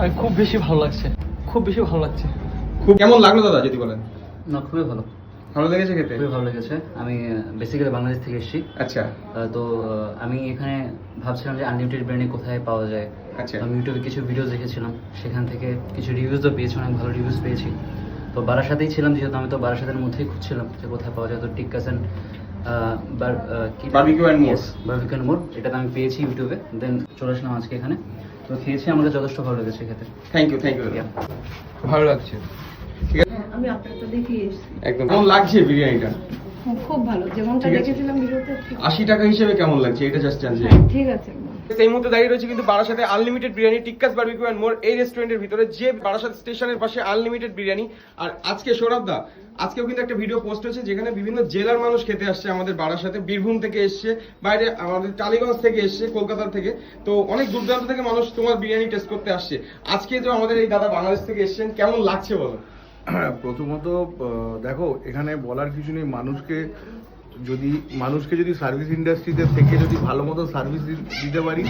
আমি খুব বেশি ভালো লাগছে। খুব বেশি ভালো লাগছে। খুব কেমন লাগল দাদা যদি বলেন? না খুবই ভালো। ভালো লেগেছে খেতে? খুবই ভালো লেগেছে। আমি বেসিক্যালি বাংলাদেশ থেকে এসেছি। আচ্ছা। তো আমি এখানে ভাবছিলাম যে আনলিমিটেড বিরিয়ানি কোথায় পাওয়া যায়। আচ্ছা। আমি ইউটিউবে কিছু ভিডিও দেখেছিলাম। সেখান থেকে কিছু রিভিউজও পেয়েছি অনেক ভালো রিভিউজ পেয়েছি। তো বারাসাতেই ছিলাম যেহেতু আমি তো বারাসাতের মধ্যেই খুঁজছিলাম যে কোথায় পাওয়া যায়। তো and more. বার্বিকিউ মোর এটাতে আমি পেয়েছি ইউটিউবে দেন চলে আসলাম আজকে এখানে। তো খেয়েছি আমাদের যথেষ্ট ভালো লেগেছে খেতে। Thank you thank you. ভালো লাগছে। হ্যাঁ, আমি আপনারটা দেখে এসেছি। একদম কেমন লাগছে বিরিয়ানিটা? খুব ভালো। যেমনটা ঠিক আছে। দেখেছিলাম ভিডিওতে ঠিক আশি টাকা হিসেবে কেমন লাগছে? এটা জাস্ট জানছি। হ্যাঁ, ঠিক আছে। এই মুহূর্তে দাঁড়িয়ে রয়েছে কিন্তু বারাসাতে unlimited biryani, Tikkas barbecue and more এই রেস্টুরেন্টের ভিতরে যে বারাসাত স্টেশনের পাশে আনলিমিটেড বিরিয়ানি। আর আজকে সৌরভ দা, আজকেও কিন্তু একটা ভিডিও পোস্ট হয়েছে যেখানে বিভিন্ন জেলার মানুষ খেতে আসছে আমাদের বারাসাতে। বীরভূম থেকে এসছে, বাইরে আমাদের টালিগঞ্জ থেকে এসছে, কলকাতা থেকে। তো অনেক দূর দূরান্ত থেকে মানুষ তোমার বিরিয়ানি টেস্ট করতে আসছে। আজকে যে আমাদের এই দাদা বাংলাদেশ থেকে এসছেন, কেমন লাগছে বলো? প্রথমত দেখো, এখানে বলার কিছু নেই, মানুষকে যদি মানুষকে যদি সার্ভিস ইন্ডাস্ট্রিতে থেকে যদি ভালো মতো সার্ভিস দিতে পারি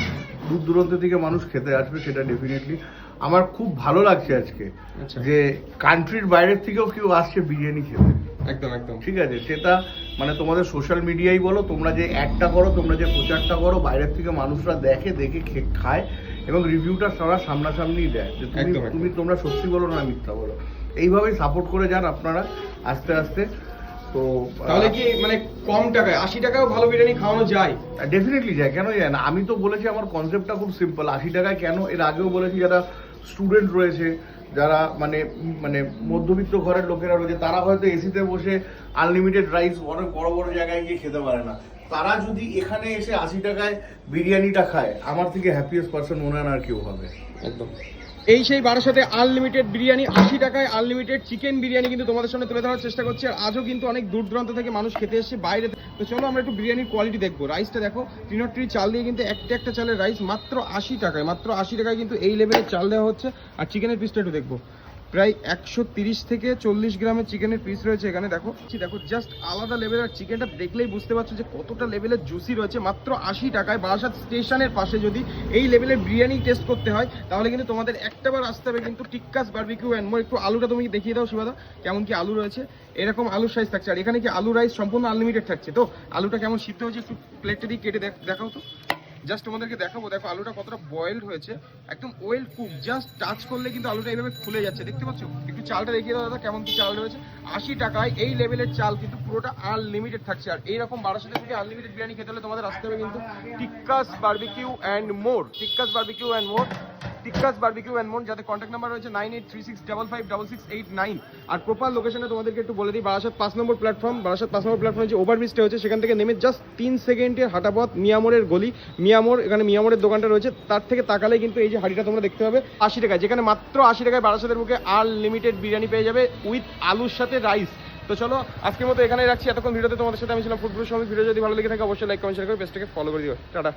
দূর দূরান্ত থেকে মানুষ খেতে আসবে সেটা ডেফিনেটলি আমার খুব ভালো লাগছে আজকে আচ্ছা। যে কান্ট্রির বাইরের থেকেও কেউ আসছে বিরিয়ানি খেতে। একদম একদম। ঠিক আছে সেটা মানে তোমাদের সোশ্যাল মিডিয়াই বলো তোমরা যে অ্যাডটা করো তোমরা যে প্রচারটা করো বাইরের থেকে মানুষরা দেখে দেখে খায় এবং রিভিউটা সারা সামনাসামনি দেয় যে তুমি। তুমি তোমরা সত্যি বলো না মিথ্যা বলো। এইভাবেই সাপোর্ট করে যান আপনারা আস্তে আস্তে। তো তাহলে কি মানে কম টাকায় আশি টাকাও ভালো বিরিয়ানি খাওয়ানো যায়? ডেফিনেটলি যায় কেন যায় না? আমি তো বলেছি আমার কনসেপ্টটা খুব সিম্পল আশি টাকায় কেন? এর আগেও বলেছি যারা স্টুডেন্ট রয়েছে যারা মানে মানে মধ্যবিত্ত ঘরের লোকেরা রয়েছে তারা হয়তো এসিতে বসে আনলিমিটেড রাইস অনেক বড় বড় জায়গায় গিয়ে খেতে পারে না। তারা যদি এখানে এসে আশি টাকায় বিরিয়ানিটা খায় আমার থেকে হ্যাপিয়েস্ট পার্সন মনে হয় না আর কেউ হবে। একদম। এই সেই বারাসাতে আনলিমিটেড বিরিয়ানি, আশি টাকায় আনলিমিটেড চিকেন বিরিয়ানি কিন্তু তোমাদের সামনে তুলে ধরার চেষ্টা করছি। আর আজও কিন্তু অনেক দূর দূরান্ত থেকে মানুষ খেতে এসছে, বাইরে তো চলো আমরা একটু বিরিয়ানির কোয়ালিটি দেখব। রাইসটা দেখো ত্রিনট্রি চাল দিয়ে কিন্তু একটা একটা চালের রাইস মাত্র আশি টাকায়, মাত্র আশি টাকায় কিন্তু এই লেভেলের চাল দেওয়া হচ্ছে। আর চিকেনের পিসটা একটু দেখব। প্রায় একশো থেকে চল্লিশ গ্রামের চিকেনের পিস রয়েছে এখানে, দেখো। দেখো জাস্ট আলাদা লেভেল লেভেলের চিকেনটা দেখলেই বুঝতে পারছ যে কতটা লেভেলের জুসি রয়েছে। মাত্র আশি টাকায় বারাসাত স্টেশনের পাশে যদি এই লেভেলের বিরিয়ানি টেস্ট করতে হয়, তাহলে কিন্তু তোমাদের একটাবার আসতে হবে কিন্তু টিক্কাস বারবিকিউ অ্যান্ড মোর একটু আলুটা তুমি দেখিয়ে দাও শিবাদা কেমন কি আলু রয়েছে। এরকম আলুর সাইজ থাকছে। আর এখানে কি আলু রাইস সম্পূর্ণ আনলিমিটেড থাকছে? তো আলুটা কেমন সিদ্ধ হয়েছে একটু প্লেটটা দিয়ে কেটে দেখ- দেখাও তো। জাস্ট তোমাদেরকে দেখাবো, দেখো আলুটা কতটা বয়েলড হয়েছে, একদম ওয়েল কুক জাস্ট টাচ করলে কিন্তু আলুটা এইভাবে খুলে যাচ্ছে, দেখতে পাচ্ছ? একটু চালটা দেখিয়ে দাও দাদা, কেমন কি চাল রয়েছে। আশি টাকায় এই লেভেলের চাল কিন্তু পুরোটা আনলিমিটেড থাকছে। আর এইরকম বারোশো টাকা থেকে আনলিমিটেড বিরিয়ানি খেতে হলে তোমাদের আসতে হবে কিন্তু Tikkas barbecue and more Tikkas barbecue and more Tikkas barbecue and more যাতে কন্ট্যাক্ট নাম্বার রয়েছে nine eight three six double five double six eight nine আর প্রপার লোকেশনে তোমাদেরকে একটু বলে দিই, বারাসাত পাঁচ নম্বর প্ল্যাটফর্ম বারাসাত পাঁচ নম্বর প্ল্যাটফর্মে যে ওভারব্রিজটা হচ্ছে, সেখান থেকে নেমে জাস্ট তিন সেকেন্ডের হাঁটাপথ, মিয়ামোড়ের গলি। মিয়ামোড়, এখানে মিয়ামোড়ের দোকানটা রয়েছে, তার থেকে তাকালে কিন্তু এই যে হাঁড়িটা তোমরা দেখতে পাবে, আশি টাকায়। যেখানে মাত্র আশি টাকায় বারাসাতের বুকে আনলিমিটেড বিরিয়ানি পেয়ে যাবে উইথ আলুর সাথে রাইস তো চলো, আজকের মতো এখানে রাখছি। এতক্ষণ ভিডিওতে তোমাদের সাথে আমি ছিলাম ফুটবল সময় ভিডিও যদি ভালো লেগে থাকে, অবশ্যই লাইক কমেন্ট শেয়ার করে পেজটাকে ফলো করে দিও। টাটা।